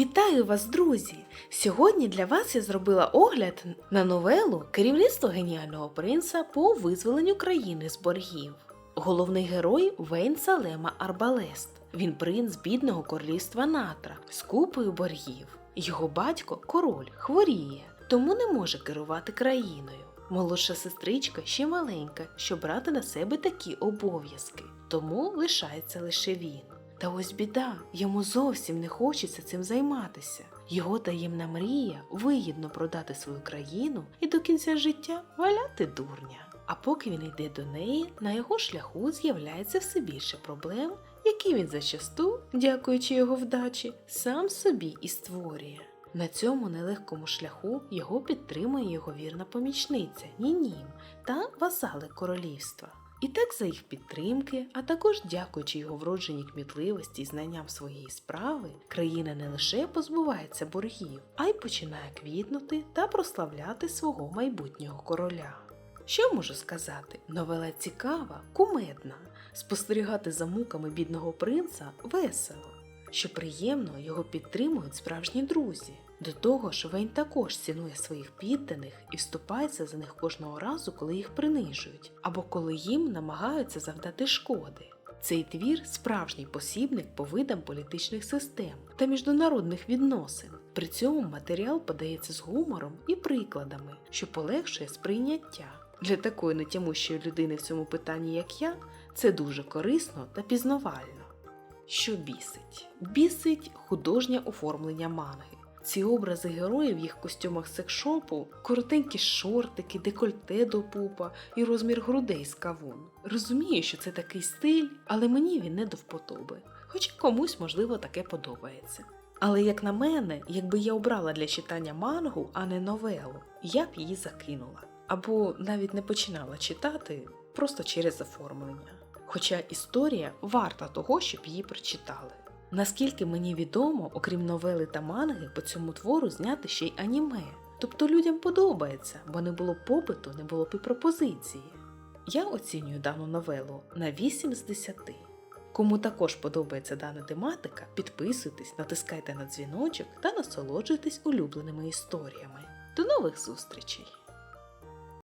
Вітаю вас, друзі! Сьогодні для вас я зробила огляд на новелу Керівництво геніального принца по визволенню країни з боргів. Головний герой Вейн Салема Арбалест. Він принц бідного королівства Натра з купою боргів. Його батько король хворіє, тому не може керувати країною. Молодша сестричка ще маленька, щоб брати на себе такі обов'язки, тому лишається лише він. Та ось біда, йому зовсім не хочеться цим займатися. Його таємна мрія вигідно продати свою країну і до кінця життя валяти дурня. А поки він йде до неї, на його шляху з'являється все більше проблем, які він зачасту, дякуючи його вдачі, сам собі і створює. На цьому нелегкому шляху його підтримує його вірна помічниця Нінім та вазали королівства. І так за їх підтримки, а також дякуючи його вродженій кмітливості і знанням своєї справи, країна не лише позбувається боргів, а й починає квітнути та прославляти свого майбутнього короля. Що можу сказати? Новела цікава, кумедна. Спостерігати за муками бідного принца весело. Що приємно, його підтримують справжні друзі. До того ж, Вейн також цінує своїх підданих і вступається за них кожного разу, коли їх принижують, або коли їм намагаються завдати шкоди. Цей твір справжній посібник по видам політичних систем та міжнародних відносин. При цьому матеріал подається з гумором і прикладами, що полегшує сприйняття. Для такої нетямущої людини в цьому питанні, як я, це дуже корисно та пізнавально. Що бісить? Бісить художнє оформлення манги. Ці образи героїв в їх костюмах секшопу, коротенькі шортики, декольте до пупа і розмір грудей з кавун. Розумію, що це такий стиль, але мені він не до вподоби. Хоча комусь, можливо, таке подобається. Але як на мене, якби я обрала для читання мангу, а не новелу, я б її закинула. Або навіть не починала читати просто через оформлення. Хоча історія варта того, щоб її прочитали. Наскільки мені відомо, окрім новели та манги, по цьому твору зняти ще й аніме. Тобто людям подобається, бо не було попиту, не було б і пропозиції. Я оцінюю дану новелу на 8 з 10. Кому також подобається дана тематика, підписуйтесь, натискайте на дзвіночок та насолоджуйтесь улюбленими історіями. До нових зустрічей!